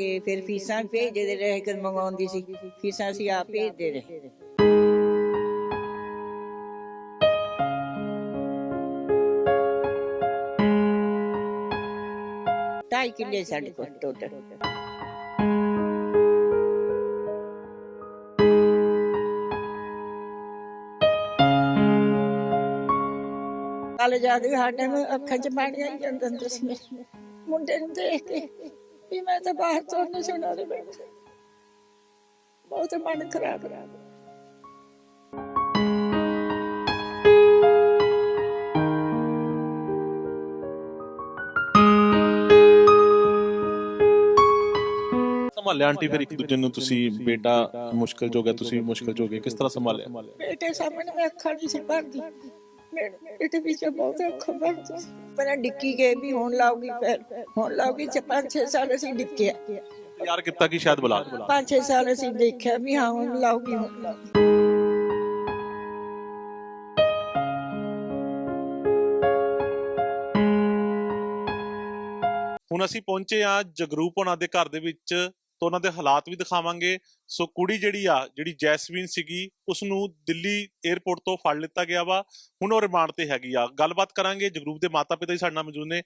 ਕਰਕੇ ਫਿਰ ਫੀਸਾਂ ਭੇਜਦੇ ਰਹੇ ਕਰ ਮੰਗਾਉਂਦੀ ਸੀ ਫੀਸਾਂ ਅਸੀਂ ਆਪ ਭੇਜਦੇ ਰਹੇ ਢਾਈ ਕਿੱਲੇ ਸਾਡੇ ਕੋਲ ਟੋਟਲ ਕੱਲ ਜਦ ਵੀ ਸਾਡੇ ਨੂੰ ਅੱਖਾਂ 'ਚ ਪਾਣੀ ਆਈ ਜਾਂਦਾ ਹੁੰਦਾ ਸੀ ਮੇਰੇ ਮੁੰਡੇ ਨੂੰ ਦੇਖ ਕੇ ਵੀ ਮੈਂ ਤਾਂ ਬਾਹਰ ਤੋਂ ਨਹੀਂ ਸੁਣਾ ਰਿਹਾ ਬੈਠਾ ਬਹੁਤ ਮਨ ਖਰਾਬ ਰਿਹਾ। ਸੰਭਾਲਿਆ ਆਂਟੀ ਫਿਰ ਇੱਕ ਦੂਜੇ ਨੂੰ ਤੁਸੀਂ ਬੇਟਾ ਮੁਸ਼ਕਲ ਜੋ ਗਿਆ ਤੁਸੀਂ ਮੁਸ਼ਕਲ ਜੋ ਗਏ ਕਿਸ ਤਰ੍ਹਾਂ ਸੰਭਾਲਿਆ? ਬੇਟੇ ਸਾਹਮਣੇ ਮੈਂ ਅੱਖਾਂ ਨਹੀਂ ਸੀ ਭਰਦੀ ਬੇਟੇ ਵਿੱਚ ਬਹੁਤ ਅੱਖਾਂ ਭਰਦੀ। ਪਹਿਲਾਂ ਡਿੱਕੀ ਗਏ ਵੀ ਹੁਣ ਲਾਉਗੀ ਫਿਰ ਹੁਣ ਲਾਉਗੀ ਚ ਪੰਜ ਛੇ ਸਾਲ ਅਸੀਂ ਡਿੱਕਿਆ ਯਾਰ ਕੀਤਾ ਕਿ ਸ਼ਾਇਦ ਬੁਲਾ ਪੰਜ ਛੇ ਸਾਲ ਅਸੀਂ ਦੇਖਿਆ ਵੀ ਹਾਂ ਹੁਣ ਲਾਉਗੀ ਹੁਣ ਲਾਉਗੀ ਹੁਣ ਅਸੀਂ ਪਹੁੰਚੇ ਆ ਜਗਰੂਪ ਹੋਣਾ ਦੇ ਘਰ ਦੇ ਵਿੱਚ। ਤਾਂ ਉਹਨਾਂ ਦੇ ਹਾਲਾਤ ਵੀ ਦਿਖਾਵਾਂਗੇ। ਸੋ ਕੁੜੀ ਜਿਹੜੀ ਆ, ਜਿਹੜੀ ਜੈਸਮੀਨ ਸੀਗੀ ਉਸ ਨੂੰ ਦਿੱਲੀ 에ਅਰਪੋਰਟ ਤੋਂ ਫੜ ਲਿੱਤਾ ਗਿਆ ਵਾ। ਹੁਣ ਉਹ ਰਿਮਾਂਡ ਤੇ ਹੈਗੀ ਆ। ਗੱਲਬਾਤ ਕਰਾਂਗੇ। ਜਗਰੂਪ ਦੇ ਮਾਤਾ ਪਿਤਾ ਜੀ ਸਾਡੇ ਨਾਲ ਮੌਜੂਦ ਨੇ।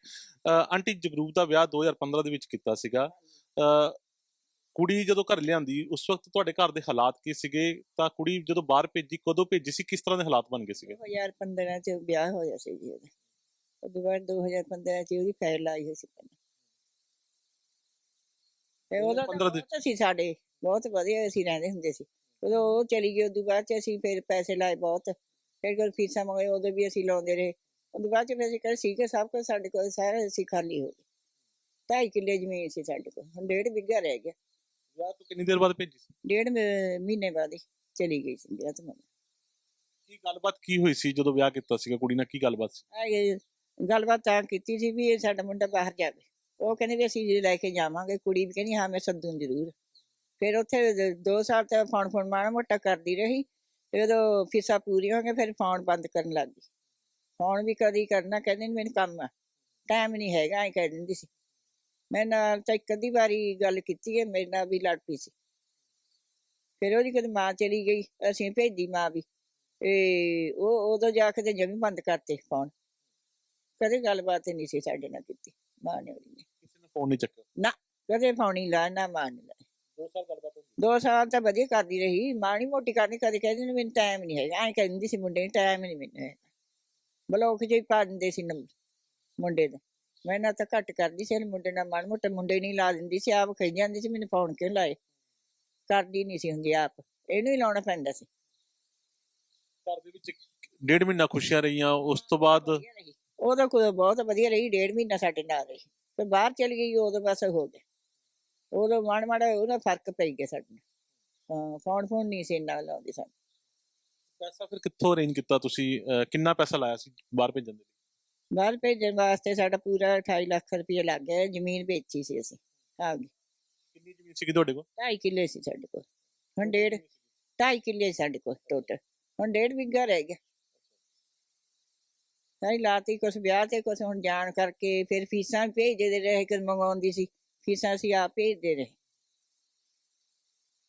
ਆਂਟੀ ਜਗਰੂਪ ਦਾ ਵਿਆਹ 2015 ਦੇ ਵਿੱਚ ਕੀਤਾ ਸੀਗਾ। ਅਹ ਕੁੜੀ ਜਦੋਂ ਘਰ ਲਿਆਂਦੀ, ਉਸ ਵਕਤ ਤੁਹਾਡੇ ਘਰ ਦੇ ਹਾਲਾਤ ਕੀ ਸੀਗੇ? ਤਾਂ ਕੁੜੀ ਜਦੋਂ ਬਾਹਰ ਭੇਜੀ, ਕਦੋਂ ਭੇਜੀ ਸੀ? ਕਿਸ ਤਰ੍ਹਾਂ ਦੇ ਹਾਲਾਤ ਬਣ ਗਏ ਸੀਗੇ? 2015 ਚ ਵਿਆਹ ਹੋਇਆ ਸੀ ਜੀ ਉਹਦਾ। ਉਦੋਂ ਬਾਅਦ 2015 ਚ ਉਹਦੀ ਫਾਈਲ ਆਈ ਹੋਈ ਸੀ ਪਹਿਲਾਂ। ਤੇ ਉਹਦਾ ਤਾਂ 15 ਦੇ- ਬਹੁਤ ਸੀ ਸਾਡੇ ਬਹੁਤ ਵਧੀਆ ਅਸੀਂ ਰਹਿੰਦੇ ਹੁੰਦੇ ਸੀ। ਉਦੋਂ ਉਹ ਚਲੀ ਗਈ ਉਦੋਂ ਬਾਅਦ ਚ ਅਸੀਂ ਫਿਰ ਪੈਸੇ ਲਾਏ ਬਹੁਤ। ਫਿਰ ਕੋਲ ਫੀਸਾਂ ਮੰਗੇ ਉਦੋਂ ਵੀ ਅਸੀਂ ਲਾਉਂਦੇ ਰਹੇ। ਉਦੋਂ ਬਾਅਦ ਚ ਫਿਰ ਅਸੀਂ ਕਹਿੰਦੇ ਸੀ ਕਿ ਸਭ ਕੁਝ ਸਾਡੇ ਕੋਲ ਸਾਰਾ ਅਸੀਂ ਖਾਲੀ ਹੋ ਗਏ। ਢਾਈ ਕਿੱਲੇ ਜ਼ਮੀਨ ਸੀ ਸਾਡੇ ਕੋਲ ਹੁਣ ਡੇਢ ਬਿੱਘਾ ਰਹਿ ਗਿਆ। ਵਿਆਹ ਤੋਂ ਕਿੰਨੀ ਦੇਰ ਬਾਅਦ ਭੇਜੀ ਸੀ? ਡੇਢ ਮਹੀ- ਮਹੀਨੇ ਬਾਅਦ ਹੀ ਚਲੀ ਗਈ ਸੀ ਵਿਆਹ ਤੋਂ ਮਗਰ। ਕੀ ਗੱਲਬਾਤ ਕੀ ਹੋਈ ਸੀ ਜਦੋਂ ਵਿਆਹ ਕੀਤਾ ਸੀਗਾ? ਕੁੜੀ ਨਾਲ ਕੀ ਗੱਲਬਾਤ ਸੀ? ਆ ਇਹ ਗੱਲਬਾਤ ਤਾਂ ਕੀਤੀ ਸੀ ਵੀ ਇਹ ਸਾਡਾ ਮੁੰਡਾ ਬਾਹਰ ਜਾਵੇ। ਉਹ ਕਹਿੰਦੇ ਵੀ ਅਸੀਂ ਲੈ ਕੇ ਜਾਵਾਂਗੇ, ਕੁੜੀ ਵੀ ਕਹਿੰਦੀ, ਹਾਂ ਮੈਂ ਸੱਦੂ ਜ਼ਰੂਰ। ਫਿਰ ਉੱਥੇ ਦ- ਦੋ ਸਾਲ ਤੱਕ ਫੋਨ ਫੋਨ ਮਾੜਾ ਮੋਟਾ ਕਰਦੀ ਰਹੀ ਜਦੋਂ ਫੀਸਾਂ ਪੂਰੀਆਂ ਹੋ ਗਈਆਂ, ਫਿਰ ਫੋਨ ਬੰਦ ਕਰਨ ਲੱਗ ਗਈ। ਫੋਨ ਵੀ ਕਦੀ ਕਰਨਾ, ਕਹਿੰਦੇ ਨੇ, ਮੈਨੂੰ ਕੰਮ ਆ। ਟਾਈਮ ਨਹੀਂ ਹੈਗਾ, ਐ ਕਹਿ ਦਿੰਦੀ ਸੀ। ਮੈਂ ਨਾਲ ਤਾਂ ਇੱਕ ਅੱਧੀ ਵਾਰੀ ਗੱਲ ਕੀਤੀ ਹੈ, ਮੇਰੇ ਨਾਲ ਵੀ ਲੜ ਪਈ ਸੀ। ਫਿਰ ਉਹਦੀ ਕਦੇ ਮਾਂ ਚਲੀ ਗਈ, ਅਸੀਂ ਭੇਜੀ ਮਾਂ ਵੀ। ਤੇ ਉਹ, ਉਦੋਂ ਜਾ ਕੇ ਤੇ ਜਮੀ ਬੰਦ ਕਰਤੇ ਫੋਨ। ਕਦੇ ਗੱਲਬਾਤ ਹੀ ਨਹੀਂ ਸੀ ਸਾਡੇ ਨਾਲ ਕੀਤੀ। ਮਾਂ ਨੇ ਉਹਦੀ ਨੇ। ਕਿਸੇ ਨੇ ਫੋਨ ਨਹੀਂ ਚੱਕਿਆ? ਕਦੇ ਫੋਨ ਹੀ ਲਾ ਨਾ ਮਾਂ ਨੇ। ਦੋ ਸਾਲ ਗੱਲਬਾਤ ਹੋਈ। ਦੋ ਸਾਲ ਤਾਂ ਵਧੀਆ ਕਰਦੀ ਰਹੀ। ਮਾਂ ਨਹੀਂ ਮੋਟੀ ਕਰਨੀ ਕਦੇ ਕਹਿੰਦੀ ਨੇ ਮੈਨੂੰ ਟਾਈਮ ਨਹੀਂ ਹੈਗਾ। ਐਂ ਕਹਿੰਦੀ ਸੀ ਮੁੰਡੇ ਨੂੰ ਟਾਈਮ ਨਹੀਂ ਮੈਨੂੰ ਹੈਗਾ। ਬਲੋਕ ਜਿਹੀ ਪਾ ਦਿੰਦੇ ਸੀ ਨੰਬਰ ਮੁੰਡੇ ਦਾ। ਮੈਂ ਨਾ ਤਾਂ ਘੱਟ ਕਰਦੀ ਸੀ ਇਹਨੂੰ ਮੁੰਡੇ ਨਾਲ ਮਾਣ ਮੋਟੇ ਮੁੰਡੇ ਨਹੀਂ ਲਾ ਦਿੰਦੀ ਸੀ। ਆਪ ਕਹੀ ਜਾਂਦੀ ਸੀ ਮੈਨੂੰ ਫੋਨ ਕਿਉਂ ਲਾਏ? ਕਰਦੀ ਨਹੀਂ ਸੀ ਹੁੰਦੀ ਆਪ। ਇਹਨੂੰ ਹੀ ਲਾਉਣਾ ਪੈਂਦਾ ਸੀ। ਘਰ ਦੇ ਵਿੱਚ ਡੇਢ ਮਹੀਨਾ ਖੁਸ਼ੀਆਂ ਰਹੀਆਂ ਉਸ ਤੋਂ ਬਾਅਦ ਵਧੀਆ ਰਹੀ। ਉਦੋਂ ਕੋਈ ਬਹੁਤ ਵਧੀਆ ਰਹੀ ਡੇਢ ਮਹੀਨਾ ਸਾਡੇ ਨਾਲ ਰਹੀ। ਤੇ ਬਾਹਰ ਚਲੀ ਗਈ ਉਦੋਂ ਬਸ ਹੋ ਗਿਆ ਉਦੋਂ ਮਾੜਾ ਮਾੜਾ ਉਹਦਾ ਫ਼ਰਕ ਪੈ ਗਿਆ ਸਾਡੇ ਨਾਲ। ਫੋਨ ਫੋਨ ਨਹੀਂ ਸੀ ਇੰਨਾ ਲਾਉਂਦੀ ਸਾਨੂੰ। ਪੈਸਾ ਫਿਰ ਕਿੱਥੋਂ ਅਰੇਂਜ ਕੀਤਾ ਤੁਸੀਂ? ਕਿੰਨਾ ਪੈਸਾ ਲਾਇਆ ਸੀ ਬਾਹਰ ਭੇਜਣ ਦੇ ਲਈ? ਬਾਹਰ ਭੇਜਣ ਵਾਸਤੇ ਸਾਡਾ ਪੂਰਾ 28 ਲੱਖ ਰੁਪਏ ਲੱਗ ਗਿਆ ਜ਼ਮੀਨ ਵੇਚੀ ਸੀ ਅਸੀਂ ਆਪਦੀ ਕਿੰਨੀ ਜ਼ਮੀਨ ਸੀਗੀ ਤੁਹਾਡੇ ਕੋਲ? ਢਾਈ ਕਿੱਲੇ ਸੀ ਸਾਡੇ ਕੋਲ। ਹੁਣ ਡੇਢ ਢਾਈ ਕਿੱਲੇ ਸੀ ਸਾਡੇ ਕੋਲ ਟੋਟਲ ਹੁਣ ਡੇਢ ਬਿੱਘਾ ਰਹਿ ਗਿਆ। ਸਾਰੀ ਲਾਤੀ ਕੁਛ ਵਿਆਹ ਤੇ ਕੁਛ ਹੁਣ ਜਾਣ ਕਰਕੇ ਫਿਰ ਫੀਸਾਂ ਭੇਜਦੇ ਰਹੇ ਕਰ ਮੰਗਾਉਂਦੀ ਸੀ। ਫੀਸਾਂ ਅਸੀਂ ਆਪ ਭੇਜਦੇ ਰਹੇ।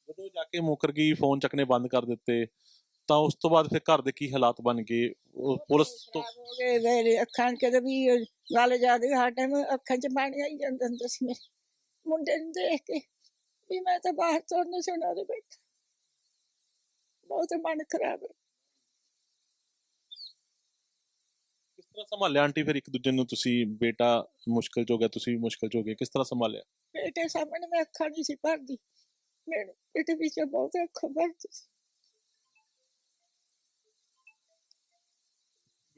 ਜਦੋਂ ਜਾ ਕੇ ਮੁਕਰ ਗਈ ਫੋਨ ਚੱਕਨੇ ਬੰਦ ਕਰ ਦਿੱਤੇ ਤਾਂ ਉਸ ਤੋਂ ਬਾਅਦ ਫਿਰ ਘਰ ਦੇ ਕੀ ਹਾਲਾਤ ਬਣ ਗਏ? ਉਹ ਪੁਲਿਸ ਤੋਂ ਹੋ ਗਏ ਮੇਰੇ ਅੱਖਾਂ 'ਚ ਕਦੇ ਵੀ ਗੱਲ ਵੀ ਹਰ ਟਾਈਮ ਅੱਖਾਂ 'ਚ ਪਾਣੀ ਆਈ ਜਾਂਦਾ ਹੁੰਦਾ ਸੀ ਮੇਰੇ ਮੁੰਡੇ ਨੂੰ ਦੇਖ ਕੇ ਵੀ ਮੈਂ ਤਾਂ ਬਾਹਰ ਤੋਂ ਸੁਣਾ ਰਿਹਾ ਬੈਠਾ। ਬਹੁਤ ਮਨ ਖਰਾਬ ਹੈ। ਤਰ੍ਹਾਂ ਸੰਭਾਲਿਆ? ਆਂਟੀ ਫਿਰ ਇੱਕ ਦੂਜੇ ਨੂੰ ਤੁਸੀਂ ਬੇਟਾ ਮੁਸ਼ਕਲ ਜੋ ਗਿਆ ਤੁਸੀਂ ਮੁਸ਼ਕਲ ਜੋ ਗਏ ਕਿਸ ਤਰ੍ਹਾਂ ਸੰਭਾਲਿਆ? ਬੇਟੇ ਸਾਹਮਣੇ ਮੈਂ ਅੱਖਾਂ ਨਹੀਂ ਸੀ ਭਰਦੀ। ਮੇਰੇ ਬੇਟੇ ਵਿੱਚ ਬਹੁਤ ਅੱਖਾਂ ਭਰਦੀ ਸੀ।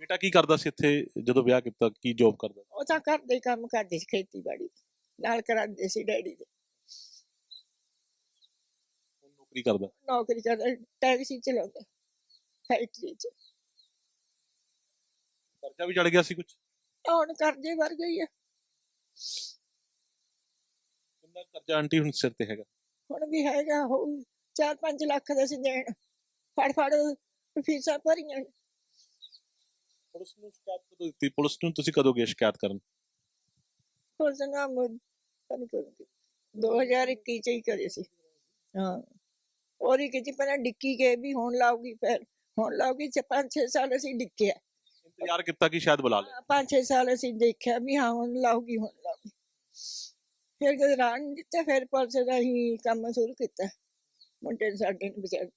ਬੇਟਾ ਕੀ ਕਰਦਾ ਸੀ ਇੱਥੇ? ਜਦੋਂ ਵਿਆਹ ਕੀਤਾ ਕੀ ਜੌਬ ਕਰਦਾ ਉਹ ਤਾਂ ਘਰ ਦੇ ਕੰਮ ਕਰਦੇ ਸੀ ਖੇਤੀਬਾੜੀ ਨਾਲ ਕਰਾਉਂਦੇ ਸੀ ਡੈਡੀ ਦੇ। ਨੌਕਰੀ ਕਰਦਾ? ਨੌਕਰੀ ਕਰਦਾ ਟੈਕਸੀ ਚਲਾਉਂਦਾ ਫੈਕਟਰੀ 'ਚ। ਕਰਜ਼ਾ ਵੀ ਚੜ ਗਿਆ ਸੀ ਕੁਝ ਹੁਣ ਕਰਜ਼ੇ ਵਰ ਗਈ ਆ। ਕਿੰਨਾ ਕਰਜ਼ਾ ਆਂਟੀ ਹੁਣ ਸਿਰ ਤੇ ਹੈਗਾ? ਹੁਣ ਵੀ ਹੈਗਾ ਹੋ 4-5 ਲੱਖ ਦਾ ਸੀ ਦੇਣ। ਫੜ ਫੜ ਫੀਸਾਂ ਭਰੀਆਂ। ਪੁਲਿਸ ਨੂੰ ਸ਼ਿਕਾਇਤ ਕਦੋਂ ਦਿੱਤੀ? ਪੁਲਿਸ ਨੂੰ ਤੁਸੀਂ ਕਦੋਂ ਗਏ ਸ਼ਿਕਾਇਤ ਕਰਨ? ਉਸ ਨਾਮ ਪਨ ਕਰੂੰਗੀ 2021 ਚ ਹੀ ਕਰੇ ਸੀ। ਹਾਂ। ਉਹਦੀ ਕਿਤੇ ਪਹਿਲਾਂ ਡਿੱਕੀ ਗਏ ਵੀ ਹੁਣ ਲਾਉਗੀ ਫਿਰ ਹੁਣ ਲਾਉਗੀ ਚ ਪੰਜ ਛੇ ਸਾਲ ਅਸੀਂ ਡਿੱਕਿਆ ਇੰਤਜ਼ਾਰ ਕੀਤਾ ਕਿ ਸ਼ਾਇਦ ਬੁਲਾ ਲੇ ਪੰਜ ਛੇ ਸਾਲ ਅਸੀਂ ਦੇਖਿਆ ਵੀ ਹਾਂ ਹੁਣ ਲਾਉਗੀ ਹੁਣ ਲਾਉਗੀ ਫਿਰ ਜਦੋਂ ਰਾਣ ਨੀ ਦਿੱਤਾ ਫਿਰ ਪੁਲਿਸ ਦਾ ਹੀ ਕੰਮ ਸ਼ੁਰੂ ਕੀਤਾ। ਮੁੰਡੇ ਨੂੰ ਸਾਡੇ ਨੂੰ ਵਿਚਾਰ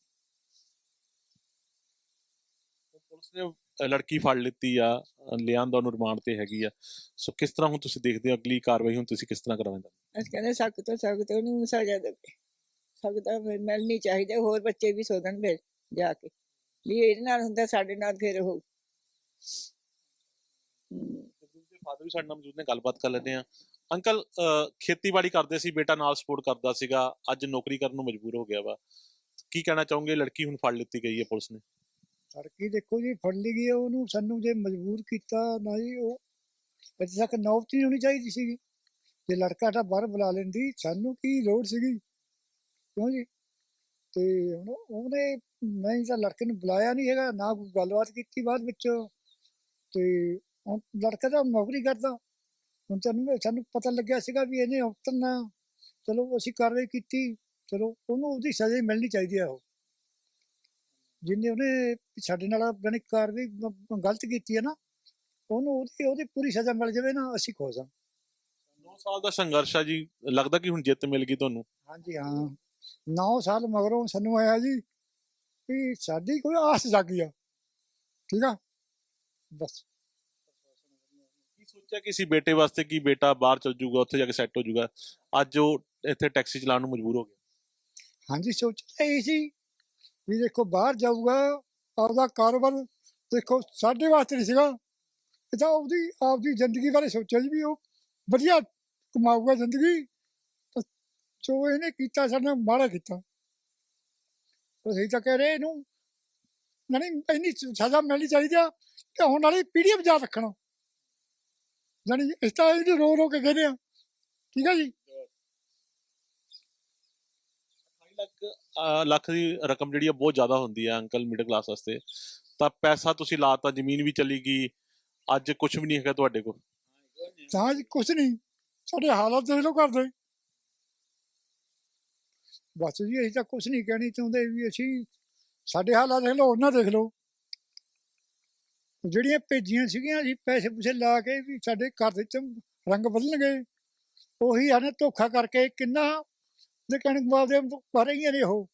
ਪੁਲਿਸ ਨੇ ਲੜਕੀ ਫੜ ਲਿੱਤੀ ਆ ਲਿਆਂਦਾ ਉਹਨੂੰ ਰਿਮਾਂਡ ਤੇ ਹੈਗੀ ਆ। ਸੋ ਕਿਸ ਤਰ੍ਹਾਂ ਹੁਣ ਤੁਸੀਂ ਦੇਖਦੇ ਹੋ ਅਗਲੀ ਕਾਰਵਾਈ ਹੁਣ ਤੁਸੀਂ ਕਿਸ ਤਰ੍ਹਾਂ ਕਰਵਾਉਂਦੇ ਅਸੀਂ ਕਹਿੰਦੇ ਸਖਤ ਤੋਂ ਸਖਤ ਉਹਨੂੰ ਸਜ਼ਾ ਦੇਵੇ। ਸਖਤ ਮਿਲਣੀ ਚਾਹੀਦੀ। ਹੋਰ ਬੱਚੇ ਵੀ ਸੋਧਣ ਫਿਰ ਜਾ ਕੇ। ਵੀ ਇਹਦੇ ਨਾਲ ਹੁੰਦਾ ਸਾਡੇ ਨਾਲ ਫਿਰ ਦੇ ਫਾਦਰ ਵੀ ਸਾਡੇ ਨਾਲ ਮੌਜੂਦ ਨੇ ਗੱਲਬਾਤ ਕਰ ਲੈਂਦੇ ਆ ਅੰਕਲ ਖੇਤੀਬਾੜੀ ਕਰਦੇ ਸੀ ਬੇਟਾ ਨਾਲ ਸਪੋਰਟ ਕਰਦਾ ਸੀਗਾ। ਅੱਜ ਨੌਕਰੀ ਕਰਨ ਨੂੰ ਮਜਬੂਰ ਹੋ ਗਿਆ ਵਾ। ਕੀ ਕਹਿਣਾ ਚਾਹੋਗੇ? ਲੜਕੀ ਹੁਣ ਫੜ ਲਿੱਤੀ ਗਈ ਹੈ ਪੁਲਿਸ ਨੇ। ਲੜਕੀ ਦੇਖੋ ਜੀ ਫੜ ਲਈ ਗਈ ਆ, ਉਹਨੂੰ ਸਾਨੂੰ ਜੇ ਮਜਬੂਰ ਕੀਤਾ ਨਾ ਜੀ ਉਹ ਅਜੇ ਤੱਕ ਨੌਬਤ ਹੋਣੀ ਚਾਹੀਦੀ ਸੀਗੀ। ਜੇ ਲੜਕਾ ਤਾਂ ਬਾਹਰ ਬੁਲਾ ਲੈਂਦੀ ਸਾਨੂੰ ਕੀ ਲੋੜ ਸੀਗੀ? ਕਿਉਂ ਜੀ? ਤੇ ਹੁਣ ਉਹਨੇ ਨਹੀਂ ਤਾਂ ਲੜਕੇ ਨੂੰ ਬੁਲਾਇਆ ਨਹੀਂ ਹੈਗਾ ਨਾ ਕੋਈ ਗੱਲਬਾਤ ਕੀਤੀ ਬਾਅਦ ਵਿੱਚ। ਤੇ ਹੁਣ ਲੜਕਾ ਤਾਂ ਨੌਕਰੀ ਕਰਦਾ। ਹੁਣ ਸਾਨੂੰ ਸਾਨੂੰ ਪਤਾ ਲੱਗਿਆ ਸੀਗਾ ਵੀ ਇਹਨੇ ਉਤਰਨਾ ਚਲੋ ਅਸੀਂ ਕਾਰਵਾਈ ਕੀਤੀ ਚਲੋ ਉਹਨੂੰ ਉਹਦੀ ਸਜ਼ਾ ਮਿਲਣੀ ਚਾਹੀਦੀ ਆ ਉਹ। ਜਿੰਨੇ ਉਹਨੇ ਸਾਡੇ ਨਾਲ ਜਾਣੀ ਕਾਰਵਾਈ ਗਲਤ ਕੀਤੀ ਹੈ ਨਾ ਉਹਨੂੰ ਉਹਦੀ ਉਹਦੀ ਪੂਰੀ ਸਜ਼ਾ ਮਿਲ ਜਾਵੇ ਨਾ ਅਸੀਂ ਖੁਸ਼ ਹਾਂ। 9 ਸਾਲ ਦਾ ਸੰਘਰਸ਼ ਆ ਜੀ ਲੱਗਦਾ ਕਿ ਹੁਣ ਜਿੱਤ ਮਿਲ ਗਈ ਤੁਹਾਨੂੰ? ਹਾਂਜੀ ਹਾਂ 9 ਸਾਲ ਮਗਰੋਂ ਸਾਨੂੰ ਆਇਆ ਜੀ ਵੀ ਸਾਡੀ ਕੋਈ ਆਸ ਜਾਗੀ ਆ ਠੀਕ ਆ? ਬਸ। ਕੀ ਸੋਚਿਆ ਕਿ ਸੀ ਬੇਟੇ ਵਾਸਤੇ ਕਿ ਬੇਟਾ ਬਾਹਰ ਚਲ ਜਾਊਗਾ ਉੱਥੇ ਜਾ ਕੇ ਸੈੱਟ ਹੋ ਜਾਊਗਾ? ਅੱਜ ਉਹ ਇੱਥੇ ਟੈਕਸੀ ਚਲਾਉਣ ਨੂੰ ਮਜਬੂਰ ਹੋ ਗਿਆ। ਹਾਂਜੀ ਸੋਚ ਇਹ ਸੀ ਵੀ ਦੇਖੋ ਬਾਹਰ ਜਾਊਗਾ ਆਪਦਾ ਕਾਰੋਬਾਰ ਦੇਖੋ ਸਾਡੇ ਵਾਸਤੇ ਨਹੀਂ ਸੀਗਾ। ਇਹ ਤਾਂ ਉਹਦੀ ਆਪਦੀ ਜ਼ਿੰਦਗੀ ਬਾਰੇ ਸੋਚਿਆ ਜੀ ਵੀ ਉਹ ਵਧੀਆ ਕਮਾਊਗਾ ਜ਼ਿੰਦਗੀ। ਜੋ ਇਹਨੇ ਕੀਤਾ ਸਾਡੇ ਨਾਲ ਮਾੜਾ ਕੀਤਾ। ਅਸੀਂ ਤਾਂ ਕਹਿ ਰਹੇ ਇਹਨੂੰ ਨਹੀਂ ਇੰਨੀ ਸਜ਼ਾ ਮਿਲਣੀ ਚਾਹੀਦੀ ਆ ਕਿ ਹੁਣ ਵਾਲੀ ਪੀੜ੍ਹੀ ਬਚਾ ਰੱਖਣਾ। ਜਾਣੀ ਇਸ ਤਾਂ ਇਹਨੂੰ ਰੋ ਰੋ ਕੇ ਕਹਿੰਦੇ ਆ। ਠੀਕ ਹੈ ਜੀ? 28 ਲੱਖ ਦੀ ਰਕਮ ਜਿਹੜੀ ਆ ਬਹੁਤ ਜ਼ਿਆਦਾ ਹੁੰਦੀ ਹੈ ਅੰਕਲ ਮਿਡਲ ਕਲਾਸ ਵਾਸਤੇ। ਤਾਂ ਪੈਸਾ ਤੁਸੀਂ ਲਾਤਾ ਜ਼ਮੀਨ ਵੀ ਚਲੀ ਗਈ ਅੱਜ ਕੁਝ ਵੀ ਨਹੀਂ ਹੈਗਾ ਤੁਹਾਡੇ ਕੋਲ। ਤਾਂ ਕੁਛ ਨਹੀਂ ਸਾਡੇ ਹਾਲਾਤ ਦੇਖ ਲਓ ਕਰਦੇ ਬਸ ਜੀ ਅਸੀਂ ਤਾਂ ਕੁਛ ਨਹੀਂ ਕਹਿਣੀ ਚਾਹੁੰਦੇ ਵੀ ਅਸੀਂ ਸਾਡੇ ਹਾਲਾਤ ਦੇਖ ਲਓ ਉਹਨਾਂ ਦੇਖ ਲਓ। ਜਿਹੜੀਆਂ ਭੇਜੀਆਂ ਸੀਗੀਆਂ ਅਸੀਂ ਪੈਸੇ ਪੂਸੇ ਲਾ ਕੇ ਵੀ ਸਾਡੇ ਘਰ ਦੇ ਚ ਰੰਗ ਬਦਲਣਗੇ। ਉਹੀ ਆਨੇ ਧੋਖਾ ਕਰਕੇ ਕਿੰਨਾ ਦੇ ਕਣਕ ਬਾਦੇ ਪਰ ਰਹੀਆਂ ਨੇ ਉਹ।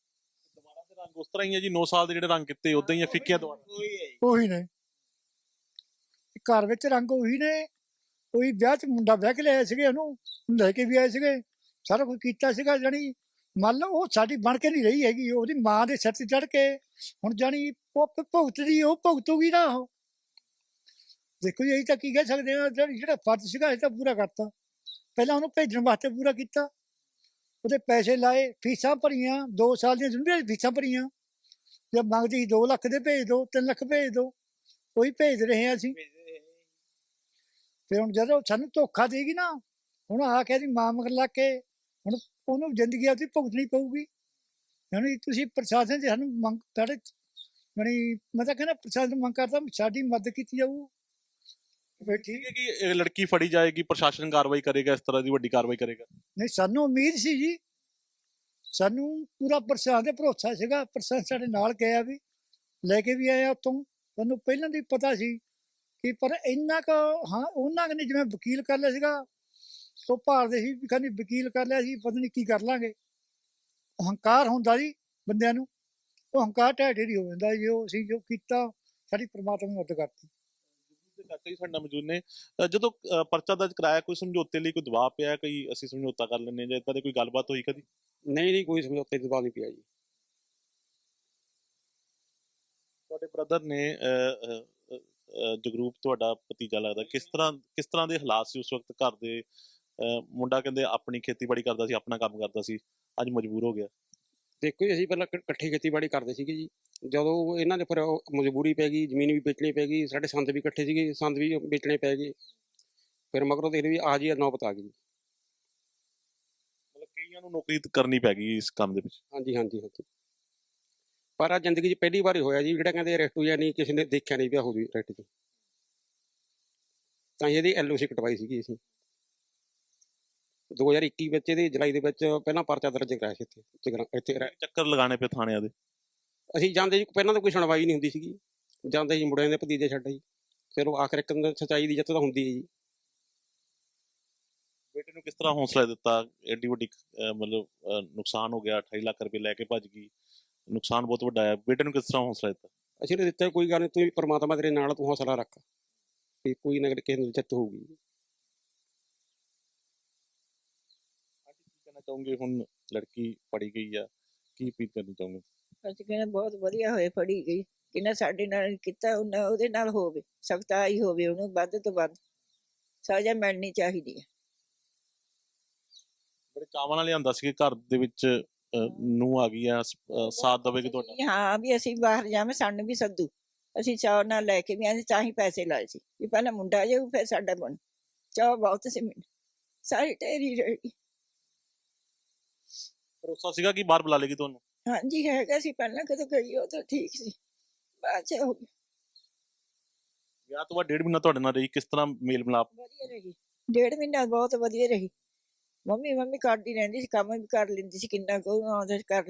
ਦੁਬਾਰਾ ਦੇ ਰੰਗ ਉਸ ਤਰ੍ਹਾਂ ਹੀ ਹੈ ਜੀ 9 ਸਾਲ ਦੇ ਜਿਹੜੇ ਰੰਗ ਕੀਤੇ ਉਦਾਂ ਹੀ ਆ ਫਿੱਕੀਆਂ ਦੁਬਾਰਾ। ਉਹੀ ਨੇ। ਘਰ ਵਿੱਚ ਰੰਗ ਉਹੀ ਨੇ। ਉਹੀ ਵਿਆਹ 'ਚ ਮੁੰਡਾ ਵਿਆਹ ਕੇ ਲਿਆਏ ਸੀਗੇ ਉਹਨੂੰ ਲੈ ਕੇ ਵੀ ਆਏ ਸੀਗੇ। ਸਾਰਾ ਕੁਝ ਕੀਤਾ ਸੀਗਾ ਜਾਣੀ ਮੰਨ ਲਓ ਉਹ ਸਾਡੀ ਬਣ ਕੇ ਨਹੀਂ ਰਹੀ ਹੈਗੀ ਉਹਦੀ ਮਾਂ ਦੇ ਸਿਰ ਤੇ ਚੜ ਕੇ ਹੁਣ ਜਾਣੀ ਉਹ ਭੁਗਤਦੀ ਉਹ ਭੁਗਤੂਗੀ ਨਾ ਉਹ। ਦੇਖੋ ਜੀ ਅਸੀਂ ਤਾਂ ਕੀ ਕਹਿ ਸਕਦੇ ਹਾਂ ਜਿਹੜੀ- ਫਰਜ਼ ਸੀਗਾ ਇਹ ਤਾਂ ਪੂਰਾ ਕਰਤਾ। ਪਹਿਲਾਂ ਉਹਨੂੰ ਭੇਜਣ ਵਾਸਤੇ ਪੂਰਾ ਕੀਤਾ। ਉਹਦੇ ਪੈਸੇ ਲਾਏ ਫੀਸਾਂ ਭਰੀਆਂ 2 ਸਾਲ ਦੀਆਂ ਜ਼ਿੰਦਗੀ ਫੀਸਾਂ ਭਰੀਆਂ। ਜੇ ਮੰਗਦੀ 2 ਲੱਖ ਦੇ ਭੇਜ ਦਿਓ 3 ਲੱਖ ਭੇਜ ਦਿਓ ਉਹੀ ਭੇਜ ਰਹੇ ਹਾਂ ਅਸੀਂ। ਤੇ ਹੁਣ ਜਦੋਂ ਸਾਨੂੰ ਧੋਖਾ ਦੇਗੀ ਨਾ ਹੁਣ ਆ ਕੇ ਦੀ ਮਾਂ ਮਗਰ ਲੱਗ ਕੇ ਹੁਣ ਉਹਨੂੰ ਜ਼ਿੰਦਗੀ ਆਪਦੀ ਭੁਗਤਣੀ ਪਊਗੀ। ਯਾਨੀ ਤੁਸੀਂ ਪ੍ਰਸ਼ਾਸਨ ਦੇ ਸਾਨੂੰ ਮੰਗ ਤੁਹਾਡੇ ਯਾਨੀ ਮੈਂ ਤਾਂ ਕਹਿੰਦਾ ਪ੍ਰਸ਼ਾਸਨ ਮੰਗ ਕਰਦਾ ਸਾਡੀ ਮਦਦ ਕੀਤੀ ਜਾਊ। ਫਿਰ ਠੀਕ ਠੀਕ ਹੈ ਕਿ ਇਹ ਲੜਕੀ ਫੜੀ ਜਾਏਗੀ ਪ੍ਰਸ਼ਾਸਨ ਕਾਰਵਾਈ ਕਰੇਗਾ ਇਸ ਤਰ੍ਹਾਂ ਦੀ ਵੱਡੀ ਕਾਰਵਾਈ ਕਰੇਗਾ? ਨਹੀਂ ਸਾਨੂੰ ਉਮੀਦ ਸੀ ਜੀ। ਸਾਨੂੰ ਪੂਰਾ ਪ੍ਰਸ਼ਾਸਨ ਤੇ ਭਰੋਸਾ ਸੀਗਾ ਪ੍ਰਸ਼ਾਸਨ ਸਾਡੇ ਨਾਲ ਗਿਆ ਵੀ ਲੈ ਕੇ ਵੀ ਆਇਆ ਉਤੋਂ ਸਾਨੂੰ ਪਹਿਲਾਂ ਦੀ ਪਤਾ ਸੀ ਕਿ ਪਰ ਇੰਨਾ ਕੁ ਹਾਂ ਉਹਨਾਂ ਨੇ ਜਿਵੇਂ ਵਕੀਲ ਕਰ ਲਿਆ ਸੀਗਾ ਉਹ ਭਾਲਦੇ ਸੀ ਵੀ ਕਹਿੰਦੇ ਵਕੀਲ ਕਰ ਲਿਆ ਸੀ ਪਤਾ ਨਹੀਂ ਕੀ ਕਰ ਲਾਂਗੇ। ਹੰਕਾਰ ਹੁੰਦਾ ਜੀ ਬੰਦਿਆਂ ਨੂੰ। ਉਹ ਹੰਕਾਰ ਢਾਡੇ ਹੋ ਜਾਂਦਾ ਜੀ ਉਹ ਅਸੀਂ ਜੋ ਕੀਤਾ ਸਾਡੀ ਪ੍ਰਮਾਤਮਾ ਨੇ ਮਦਦ ਕਰਤੀ। ਜੀ ਸਾਡੇ ਨਾਲ ਮੌਜੂਦ ਨੇ ਜਦੋਂ ਪਰਚਾ ਦਰਜ ਕਰਾਇਆ ਕੋਈ ਸਮਝੌਤੇ ਲਈ ਕੋਈ ਦਬਾਅ ਪਿਆ ਕੋਈ ਅਸੀਂ ਸਮਝੌਤਾ ਕਰ ਲੈਂਦੇ ਜਾਂ ਇਦਾਂ ਦੀ ਕੋਈ ਗੱਲਬਾਤ ਹੋਈ ਕਦੀ? ਨਹੀਂ ਨਹੀਂ ਕੋਈ ਸਮਝੌਤੇ ਦੀ ਦਬਾਅ ਨਹੀਂ ਪਿਆ ਜੀ। ਤੁਹਾਡੇ ਬ੍ਰਦਰ ਨੇ ਜਗਰੂਪ ਤੁਹਾਡਾ ਭਤੀਜਾ ਲੱਗਦਾ ਕਿਸ ਤਰ੍ਹਾਂ ਕਿਸ ਤਰ੍ਹਾਂ ਦੇ ਹਾਲਾਤ ਸੀ ਉਸ ਵਕਤ ਘਰ ਦੇ? ਮੁੰਡਾ ਕਹਿੰਦੇ ਆਪਣੀ ਖੇਤੀਬਾੜੀ ਕਰਦਾ ਸੀ ਆਪਣਾ ਕੰਮ ਕਰਦਾ ਸੀ ਅੱਜ ਮਜਬੂਰ ਹੋ ਗਿਆ। ਦੇਖੋ ਜੀ ਅਸੀਂ ਪਹਿਲਾਂ ਇਕ- ਇਕੱਠੀ ਖੇਤੀਬਾੜੀ ਕਰਦੇ ਸੀਗੇ ਜੀ। ਜਦੋਂ ਇਹਨਾਂ ਦੇ ਫਿਰ ਮਜਬੂਰੀ ਪੈ ਗਈ ਜ਼ਮੀਨ ਵੀ ਵੇਚਣੀ ਪੈ ਗਈ ਸਾਡੇ ਸੰਦ ਵੀ ਇਕੱਠੇ ਸੀਗੇ ਸੰਦ ਵੀ ਵੇਚਣੇ ਪੈ ਗਏ। ਫਿਰ ਮਗਰੋਂ ਦੇਖ ਲਈ ਵੀ ਆ ਜੀ ਨੌਬਤ ਆ ਗਈ। ਮਤਲਬ ਕਈਆਂ ਨੂੰ ਨੌਕਰੀ ਕਰਨੀ ਪੈ ਗਈ ਇਸ ਕੰਮ ਦੇ ਵਿੱਚ। ਹਾਂਜੀ ਹਾਂਜੀ ਹਾਂਜੀ। ਪਰ ਆ ਜ਼ਿੰਦਗੀ 'ਚ ਪਹਿਲੀ ਵਾਰ ਹੋਇਆ ਜੀ ਜਿਹੜਾ ਕਹਿੰਦੇ ਰੈਸਟ ਹੋਇਆ ਨਹੀਂ ਕਿਸੇ ਨੇ ਦੇਖਿਆ ਨਹੀਂ ਪਿਆ ਹੋ ਜੀ ਰੈਸਟ 'ਚ। ਤਾਂ ਇਹਦੀ ਐਲਓਸੀ ਕਟਵਾਈ ਸੀਗੀ ਅਸੀਂ। 2021 ਵਿੱਚ ਇਹਦੇ ਜੁਲਾਈ ਦੇ ਵਿੱਚ ਪਹਿਲਾਂ ਪਰਚਾ ਦਰਜ ਕਰਾਇਆ ਸੀ ਇੱਥੇ ਜਗਰਾ- ਇੱਥੇ ਕਰਾਇਆ। ਚੱਕਰ ਲਗਾਣੇ ਪਏ ਥਾਣਿਆਂ ਦੇ? ਅਸੀਂ ਜਾਂਦੇ ਜੀ ਪਹਿਲਾਂ ਤਾਂ ਕੋਈ ਸੁਣਵਾਈ ਨਹੀਂ ਹੁੰਦੀ ਸੀਗੀ। ਜਾਂਦੇ ਜੀ ਮੁੰਡਿਆਂ ਦੇ ਭਤੀਜੇ ਛੱਡ ਜੀ ਚਲੋ ਆਖਰ ਇੱਕ ਦਿਨ ਸੱਚਾਈ ਦੀ ਜਿੱਤ ਤਾਂ ਹੁੰਦੀ ਹੈ ਜੀ। ਬੇਟੇ ਨੂੰ ਕਿਸ ਤਰ੍ਹਾਂ ਹੌਸਲਾ ਦਿੱਤਾ? ਐਡੀ ਵੱਡੀ ਅਹ, ਮਤਲਬ ਅਹ, ਨੁਕਸਾਨ ਹੋ ਗਿਆ 28 ਲੱਖ ਰੁਪਏ ਲੈ ਕੇ ਭੱਜ ਗਈ। ਨੁਕਸਾਨ ਬਹੁਤ ਵੱਡਾ ਹੈ। ਬੇਟੇ ਨੂੰ ਕਿਸ ਤਰ੍ਹਾਂ ਹੌਸਲਾ ਦਿੱਤਾ? ਅਸੀਂ ਨੇ ਦਿੱਤਾ ਕੋਈ ਗੱਲ ਨਹੀਂ ਤੂੰ ਪਰਮਾਤਮਾ ਤੇਰੇ ਨਾਲ ਤੂੰ ਹੌਸਲਾ ਰੱਖ। ਵੀ ਕੋਈ ਨਾ ਕਿਸੇ ਨੂੰ ਜਿੱਤ ਹੋਊਗੀ ਅੱਜ ਕੀ ਕਹਿਣਾ ਚਾਹੋਗੇ ਹੁਣ ਲੜਕੀ ਫੜੀ ਗਈ ਆ? ਕੀ ਅਪੀਲ ਕਰਨੀ ਚਾਹੋਗੇ? ਅਸੀਂ ਕਹਿੰਦੇ ਬਹੁਤ ਵਧੀਆ ਹੋਏ ਫੜੀ ਗਈ। ਕਿਨੇ ਸਾਡੇ ਨਾਲ ਕੀਤਾ ਉਹਨਾਂ ਉਹਦੇ ਨਾਲ ਹੋਵੇ ਸਖਤਾਈ ਹੋਵੇ ਉਹਨੂੰ ਵੱਧ ਤੋਂ ਵੱਧ ਸਜ਼ਾ ਮਿਲਣੀ ਚਾਹੀਦੀ ਹੈ ਬੜੇ ਚਾਵਾਂ ਨਾਲ ਲਿਆਂਦਾ ਸੀ ਕਿ ਘਰ ਦੇ ਵਿੱਚ ਨੂੰ ਆ ਗਈ ਆ ਸਾਥ ਦੇਵੇਗੀ ਤੁਹਾਡਾ? ਹਾਂ ਵੀ ਅਸੀਂ ਬਾਹਰ ਜਾਵੇਂ ਸਾਨੂੰ ਵੀ ਸੱਦੂ। ਅਸੀਂ ਚਾਹ ਨਾਲ ਲੈ ਕੇ ਵੀ ਆਏ ਤਾਂ ਹੀ ਪੈਸੇ ਲਾਏ ਸੀ। ਵੀ ਪਹਿਲਾਂ ਮੁੰਡਾ ਜਾਊ ਫਿਰ ਸਾਡਾ ਬਣ। ਚਾਹ ਬਹੁਤ ਸੀ ਮੈਨੂੰ। ਸਾਰੀ ਢੇਰੀ ਰਹੀ। ਭਰੋਸਾ ਸੀਗਾ ਕਿ ਬਾਹਰ ਬੁਲਾ ਲੇਗੀ ਤੁਹਾਨੂੰ? ਹਾਂਜੀ ਹੈਗਾ ਸੀ। ਪਹਿਲਾਂ ਕਦੋਂ ਗਈ ਉਹ ਤਾਂ ਠੀਕ ਸੀ। ਬਾਅਦ ਚ ਹੋ ਗਿਆ ਵਿਆਹ ਤੋਂ ਬਾਅਦ ਡੇਢ ਮਹੀਨਾ ਤੁਹਾਡੇ ਨਾਲ ਰਹੀ। ਕਿਸ ਤਰ੍ਹਾਂ ਮੇਲ ਮਿਲਾਪ? ਵਧੀਆ ਰਹੀ। ਡੇਢ ਮਹੀਨਾ ਬਹੁਤ ਵਧੀਆ ਰਹੀ। ਮੰਮੀ ਮੰਮੀ ਕਰਦੀ ਰਹਿੰਦੀ ਸੀ। ਕੰਮ ਵੀ ਕਰ ਲੈਂਦੀ ਸੀ। ਕਿੰਨਾ ਕੁ ਆਉਂਦਾ ਸੀ ਕਰ